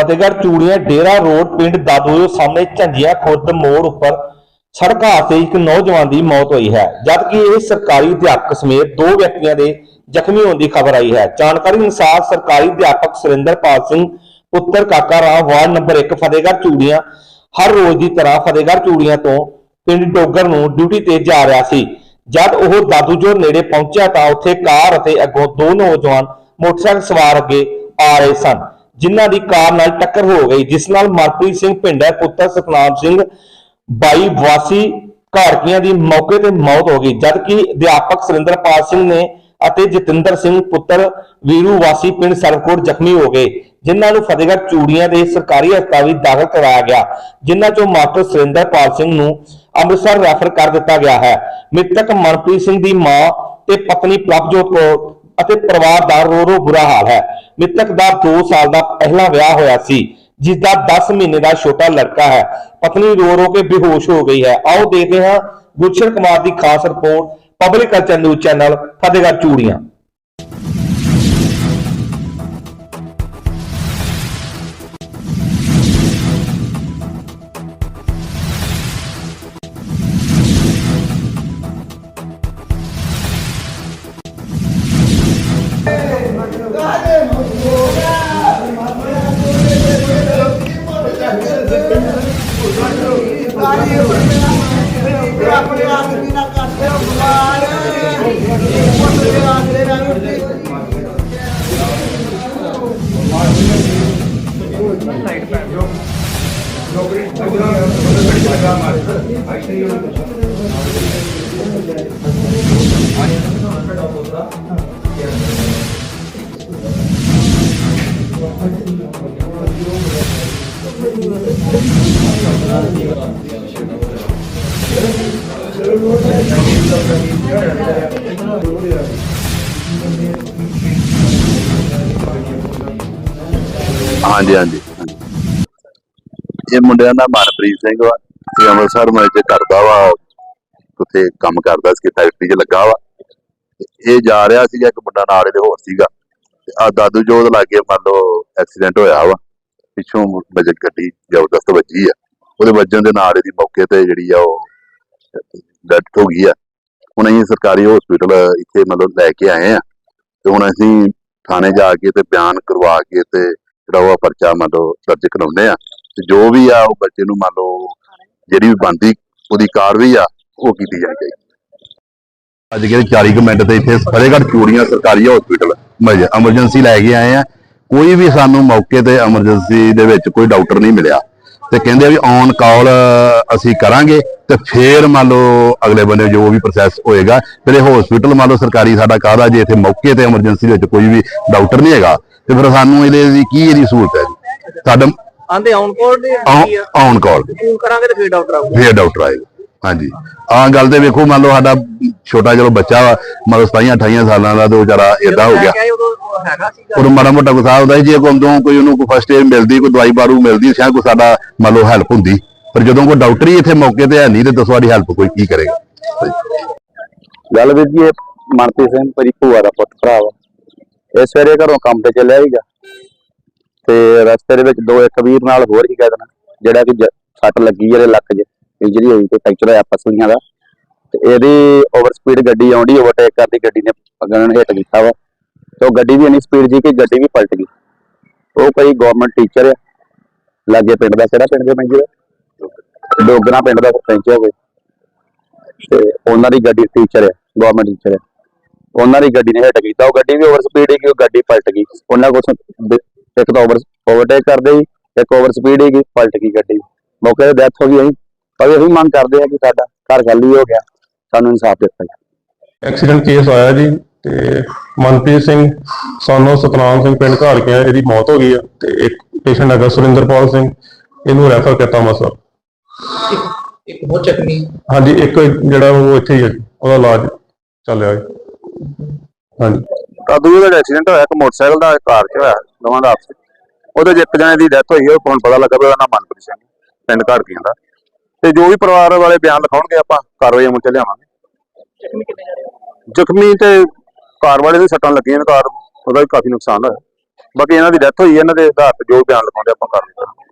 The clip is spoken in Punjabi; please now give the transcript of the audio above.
ਫਤਿਹਗੜ੍ਹ ਚੂੜੀਆਂ ਡੇਰਾ ਰੋਡ ਪਿੰਡ ਦਾਦੂਯੋ ਸਾਹਮਣੇ ਝੰਜੀਆਂ ਖੁਰਦ ਮੋੜ ਉੱਪਰ ਸੜਕ ਹਾਦਸੇ ਇੱਕ ਨੌਜਵਾਨ ਦੀ ਮੌਤ ਹੋਈ ਹੈ। ਜਦਕਿ ਇਹ ਸਰਕਾਰੀ ਅਧਿਆਪਕ ਸਮੇਤ ਦੋ ਵਿਅਕਤੀਆਂ ਦੇ ਜ਼ਖਮੀ ਹੋਣ ਦੀ ਖਬਰ ਆਈ ਹੈ। ਜਾਣਕਾਰੀ ਅਨੁਸਾਰ ਸਰਕਾਰੀ ਅਧਿਆਪਕ ਸੁਰਿੰਦਰਪਾਲ ਸਿੰਘ, ਪੁੱਤਰ ਕਾਕਾ ਰਾਮ, ਵਾਰਡ ਨੰਬਰ 1 ਫਤਿਹਗੜ੍ਹ ਚੂੜੀਆਂ, ਹਰ ਰੋਜ਼ ਦੀ ਤਰ੍ਹਾਂ ਫਤਿਹਗੜ੍ਹ ਚੂੜੀਆਂ ਤੋਂ ਪਿੰਡ ਡੋਗਰ ਨੂੰ ਡਿਊਟੀ ਤੇ ਜਾ ਰਿਹਾ ਸੀ। ਜਦ ਉਹ ਦਾਦੂਜੋਰ ਨੇੜੇ ਪਹੁੰਚਿਆ ਤਾਂ ਉੱਥੇ ਕਾਰ ਅਤੇ ਅੱਗੋਂ ਦੋ ਨੌਜਵਾਨ ਮੋਟਰਸਾਈਕਲ ਸਵਾਰ ਅੱਗੇ ਆ ਰਹੇ ਸਨ। ਜਿਨ੍ਹਾਂ ਦੀ ਕਾਰ ਨਾਲ ਟੱਕਰ ਹੋ ਗਈ, ਜਿਸ ਨਾਲ ਮਨਪ੍ਰੀਤ ਸਿੰਘ ਪਿੰਡਾ ਪੁੱਤਰ ਸਤਨਾਮ ਸਿੰਘ, ਬਾਈ ਵਾਸੀ ਘਾੜਕੀਆਂ ਦੀ ਮੌਕੇ ਤੇ ਮੌਤ ਹੋ ਗਈ। ਜਦਕਿ ਅਧਿਆਪਕ ਸੁਰਿੰਦਰਪਾਲ ਸਿੰਘ ਨੇ ਅਤੇ ਜਤਿੰਦਰ ਸਿੰਘ ਪੁੱਤਰ ਵੀਰੂ ਵਾਸੀ ਪਿੰਡ ਸਰਵਕੋਟ ਜ਼ਖਮੀ ਹੋ ਗਏ, ਜਿਨ੍ਹਾਂ ਨੂੰ ਫਤਿਹਗੜ੍ਹ ਚੂੜੀਆਂ ਦੇ ਸਰਕਾਰੀ ਹਸਪਤਾਲ ਵਿੱਚ ਦਾਖਲ ਕਰਵਾਇਆ ਗਿਆ, ਜਿਨ੍ਹਾਂ ਚੋਂ ਮਾਸਟਰ ਸੁਰਿੰਦਰਪਾਲ ਸਿੰਘ ਨੂੰ ਅੰਮ੍ਰਿਤਸਰ ਰੈਫਰ ਕਰ ਦਿੱਤਾ ਗਿਆ ਹੈ। ਮ੍ਰਿਤਕ ਮਨਪ੍ਰੀਤ ਸਿੰਘ ਦੀ ਮਾਂ ਤੇ ਪਤਨੀ ਪ੍ਰਭਜੋਤ ਕੌਰ ਅਤੇ ਪਰਿਵਾਰ ਦਾ ਰੋ ਰੋ ਬੁਰਾ ਹਾਲ ਹੈ। ਮ੍ਰਿਤਕ ਦਾ 2 ਸਾਲ ਦਾ ਪਹਿਲਾ ਵਿਆਹ ਹੋਇਆ ਸੀ ਜਿਸ ਦਾ 10 ਮਹੀਨੇ ਦਾ ਛੋਟਾ ਲੜਕਾ ਹੈ। ਪਤਨੀ ਰੋ ਰੋ ਕੇ ਬੇਹੋਸ਼ ਹੋ ਗਈ ਹੈ। ਆਓ ਦੇਖਦੇ ਹਾਂ ਗੁਲਸ਼ਨ ਕੁਮਾਰ ਦੀ ਖਾਸ report, public culture news channel, Fatehgarh Churian. ਹਾਂਜੀ ਹਾਂਜੀ ਇਹ ਮੁੰਡਿਆਂ ਦਾ ਮਨਪ੍ਰੀਤ ਸਿੰਘ ਵਾ ਇਹ ਅੰਮ੍ਰਿਤਸਰ ਮੈਂ ਕਰਦਾ ਵਾ, ਉੱਥੇ ਕੰਮ ਕਰਦਾ ਸੀ ਫੈਕਟਰੀ 'ਚ ਲੱਗਾ ਵਾ। ਇਹ ਜਾ ਰਿਹਾ ਸੀਗਾ, ਇੱਕ ਮੁੰਡਾ ਨਾਲ ਇਹਦੇ ਹੋਰ ਸੀਗਾ। ਤੇ ਆ ਦਾਦੂ ਜੋਤ ਲਾਗੇ ਮੰਨ ਲਓ ਐਕਸੀਡੈਂਟ ਹੋਇਆ ਵਾ, ਪਿੱਛੋਂ ਬਜਟ ਗੱਡੀ ਜ਼ਬਰਦਸਤ ਵੱਜੀ ਆ। ਉਹਦੇ ਵੱਜਣ ਦੇ ਨਾਲ ਇਹਦੀ ਮੌਕੇ ਤੇ ਜਿਹੜੀ ਆ ਉਹ ਡੈਥ ਹੋ ਗਈ ਆ। ਹੁਣ ਅਸੀਂ ਸਰਕਾਰੀ ਹਸਪੀਟਲ ਇੱਥੇ ਮਤਲਬ ਲੈ ਕੇ ਆਏ ਆ। ਤੇ ਹੁਣ ਅਸੀਂ ਥਾਣੇ ਜਾ ਕੇ ਤੇ ਬਿਆਨ ਕਰਵਾ ਕੇ ਤੇ ਜਿਹੜਾ ਉਹ ਪਰਚਾ ਮਤਲਬ ਦਰਜ ਕਰਾਉਂਦੇ ਆ। ਤੇ ਜੋ ਵੀ ਆ, ਉਹ ਬੱਚੇ ਨੂੰ ਮੰਨ ਲਓ ਜਿਹੜੀ ਵੀ ਬਣਦੀ, ਉਹਦੀ ਕਾਰਵਾਈ ਆ, ਉਹ ਕੀਤੀ ਜਾਣੀ ਚਾਹੀਦੀ। ਅੱਜ ਕੇ 40 ਕੁ ਮਿੰਟ ਤੇ ਇੱਥੇ ਫਤਿਹਗੜ੍ਹ ਚੂੜੀਆਂ ਸਰਕਾਰੀ ਹਸਪੀਟਲ ਐਮਰਜੈਂਸੀ ਲੈ ਕੇ ਆਏ ਆ। ਕੋਈ ਵੀ ਸਾਨੂੰ ਮੌਕੇ ਤੇ ਐਮਰਜੈਂਸੀ ਦੇ ਵਿੱਚ ਕੋਈ ਡਾਕਟਰ ਨਹੀਂ ਮਿਲਿਆ। ਤੇ ਕਹਿੰਦੇ ਵੀ ਔਨ ਕਾਲ ਅਸੀਂ ਕਰਾਂਗੇ, ਤੇ ਫੇਰ ਮੰਨ ਲਓ ਅਗਲੇ ਬੰਦੇ ਜੋ ਵੀ ਪ੍ਰੋਸੈਸ ਹੋਏਗਾ, ਫਿਰ ਇਹ ਹਸਪੀਟਲ ਮੰਨ ਲਓ ਸਰਕਾਰੀ ਸਾਡਾ ਕਾਹਦਾ, ਜੇ ਇੱਥੇ ਮੌਕੇ ਤੇ ਐਮਰਜੈਂਸੀ ਵਿੱਚ ਕੋਈ ਵੀ ਡਾਕਟਰ ਨਹੀਂ ਹੈਗਾ, ਤੇ ਫਿਰ ਸਾਨੂੰ ਇਹਦੇ ਦੀ ਕੀ ਇਹਦੀ ਸਹੂਲਤ ਹੈ ਜੀ? ਸਾਡਾ ਆਂਦੇ ਆਨ ਕੋਲ ਦੇ ਔਨ ਕਾਲ ਫੋਨ ਕਰਾਂਗੇ ਤੇ ਫਿਰ ਡਾਕਟਰ ਆਊਗਾ ਫੇਰ ਡਾਕਟਰ ਆਏਗਾ ਹਾਂਜੀ। ਆਹ ਗੱਲ ਤੇ ਵੇਖੋ ਮੰਨ ਲਓ ਸਾਡਾ ਛੋਟਾ ਚਲੋ ਬੱਚਾ ਵਾ ਮਤਲਬ 27 28 ਸਾਲਾਂ ਦਾ ਤੇ ਉਹ ਵਿਚਾਰਾ ਏਦਾਂ ਹੋ ਗਿਆ। ਉਦੋਂ ਉਹ ਹੈਗਾ ਸੀਗਾ। ਉਹ ਮਾੜਾ ਮੋਟਾ ਗੁੱਸਾ ਹੁੰਦਾ ਸੀ ਜੇ ਕੋਈ ਤੋਂ ਕੋਈ ਉਹਨੂੰ ਕੋਈ ਫਸਟ ਏਡ ਮਿਲਦੀ ਕੋਈ ਦਵਾਈ ਬਾਰੂ ਮਿਲਦੀ ਸ਼ਾਇਦ ਕੋਈ ਸਾਡਾ ਮੰਨ ਲਓ ਹੈਲਪ ਹੁੰਦੀ। ਪਰ ਜਦੋਂ ਕੋਈ ਡਾਕਟਰ ਹੀ ਇੱਥੇ ਮੌਕੇ ਤੇ ਹੈ ਨਹੀਂ ਤੇ ਦੱਸੋ ਸਾਡੀ ਹੈਲਪ ਕੋਈ ਕੀ ਕਰੇਗਾ। ਗੱਲ ਵੀਰ ਜੀ ਇਹ ਮਨਪ੍ਰੀਤ ਸਿੰਘ ਭੂਆ ਦਾ ਪੁੱਤ ਭਰਾ ਵਾ। ਇਹ ਸਵੇਰੇ ਘਰੋਂ ਕੰਮ ਤੇ ਚੱਲਿਆ ਸੀਗਾ। ਤੇ ਰਸਤੇ ਦੇ ਵਿੱਚ ਦੋ ਇੱਕ ਵੀਰ ਨਾਲ ਹੋਰ ਹੀ ਕਹਿ ਜਿਹੜਾ ਕਿ ਸੱਟ ਲੱਗੀ ਇਹਦੇ ਲੱਕ 'ਚ ਇੰਜਰੀ ਹੋਈ ਤੇ ਫ੍ਰੈਕਚਰ ਹੋਇਆ ਪਸਲੀਆਂ ਦਾ ਤੇ ਇਹਦੀ ਓਵਰ ਸਪੀਡ ਗੱਡੀ ਆਉਂਦੀ ਓਵਰਟੇਕ ਕਰਦੀ, ਗੱਡੀ ਨੇ ਅਗਨ ਹਿੱਟ ਕੀਤਾ ਵਾ। ਤੇ ਉਹ ਗੱਡੀ ਵੀ ਇੰਨੀ ਸਪੀਡ ਸੀ ਕਿ ਗੱਡੀ ਵੀ ਪਲਟ ਗਈ। ਉਹ ਕੋਈ ਗਵਰਨਮੈਂਟ ਟੀਚਰ ਆ, ਲਾਗੇ ਪਿੰਡ ਦਾ, ਕਿਹੜਾ ਪਿੰਡ ਦੇ ਮੰਜੀ ਦਾ ਡੋਗਰਾ ਪਿੰਡ ਦਾ ਸਰਪੰਚ ਹੋਵੇ ਤੇ ਉਹਨਾਂ ਦੀ ਗੱਡੀ ਟੀਚਰ ਹੈ ਗਵਰਨਮੈਂਟ ਟੀਚਰ ਹੈ ਉਹਨਾਂ ਦੀ ਗੱਡੀ ਨੇ ਹਿੱਟ ਕੀਤਾ। ਉਹ ਗੱਡੀ ਵੀ ਓਵਰ ਸਪੀਡ ਸੀ ਉਹ ਗੱਡੀ ਪਲਟ ਗਈ। ਉਹਨਾਂ ਕੋਲ ਇੱਕ ਤਾਂ ਓਵਰ ਓਵਰਟੇਕ ਕਰਦੇ ਸੀ ਇੱਕ ਓਵਰ ਸਪੀਡ ਹੀ ਪਲਟ ਗਈ ਗੱਡੀ। ਮੌਕੇ ਤੇ ਡੈਥ ਹੋ ਗਈ ਅਸੀਂ ਪਰ ਇਹੀ ਮੰਗ ਕਰਦੇ ਆ ਕਿ ਸਾਡਾ ਘਰ ਖਾਲੀ ਹੋ ਗਿਆ। ਸਾਨੂੰ ਇਨਸਾਫ ਦਿੱਤਾ ਜਾਵੇ। ਐਕਸੀਡੈਂਟ ਕੇਸ ਆਇਆ ਜੀ ਤੇ ਮਨਪ੍ਰੀਤ ਸਿੰਘ ਸਾਨੂੰ ਸਤਨਾਮ ਸਿੰਘ ਪਿੰਡ ਘਰ ਗਿਆ ਇਹਦੀ ਮੌਤ ਹੋ ਗਈ ਆ ਤੇ ਇੱਕ ਪੇਸ਼ੈਂਟ ਹੈਗਾ ਸੁਰਿੰਦਰਪਾਲ ਸਿੰਘ ਇਹਨੂੰ ਰੈਫਰ ਕੀਤਾ ਮਸਾ ਇੱਕ ਬਹੁਤ ਚੱਕਣੀ ਹਾਂਜੀ ਇੱਕ ਜਿਹੜਾ ਉਹ ਇੱਥੇ ਹੀ ਹੈ ਜੀ, ਉਹਦਾ ਇਲਾਜ ਚੱਲ ਰਿਹਾ ਜੀ। ਹਾਂਜੀ। ਕਾਦੂ ਦਾ ਐਕਸੀਡੈਂਟ ਹੋਇਆ ਇੱਕ ਮੋਟਰਸਾਈਕਲ ਦਾ ਕਾਰ 'ਚ ਹੋਇਆ। ਦੋਵਾਂ ਦਾ ਆਪਸ। ਉਹਦੇ 'ਚ ਇੱਕ ਜਣੇ ਦੀ ਡੈਥ ਹੋਈ ਹੈ ਉਹ ਪਤਾ ਲੱਗਾ ਵੀ ਉਹਦਾ ਨਾਮ ਮਨਪ੍ਰੀਤ ਸਿੰਘ ਪਿੰਡ ਘਾੜਕੀਆਂ ਦਾ। ਤੇ ਜੋ ਵੀ ਪਰਿਵਾਰ ਵਾਲੇ ਬਿਆਨ ਲਿਖਾਉਣਗੇ ਆਪਾਂ ਕਾਰਵਾਈ ਅਮਲ 'ਚ ਲਿਆਵਾਂਗੇ। ਜ਼ਖਮੀ ਤੇ ਕਾਰ ਵਾਲੇ ਦੇ ਸੱਟਾਂ ਲੱਗੀਆਂ ਨੇ ਕਾਰ ਉਹਦਾ ਵੀ ਕਾਫੀ ਨੁਕਸਾਨ ਹੋਇਆ। ਬਾਕੀ ਇਹਨਾਂ ਦੀ ਡੈਥ ਹੋਈ ਹੈ ਇਹਨਾਂ ਦੇ ਆਧਾਰ ਤੇ ਜੋ ਬਿਆਨ ਲਿਖਾਉਂਦੇ ਆਪਾਂ ਕਰ ਲਵਾਂਗੇ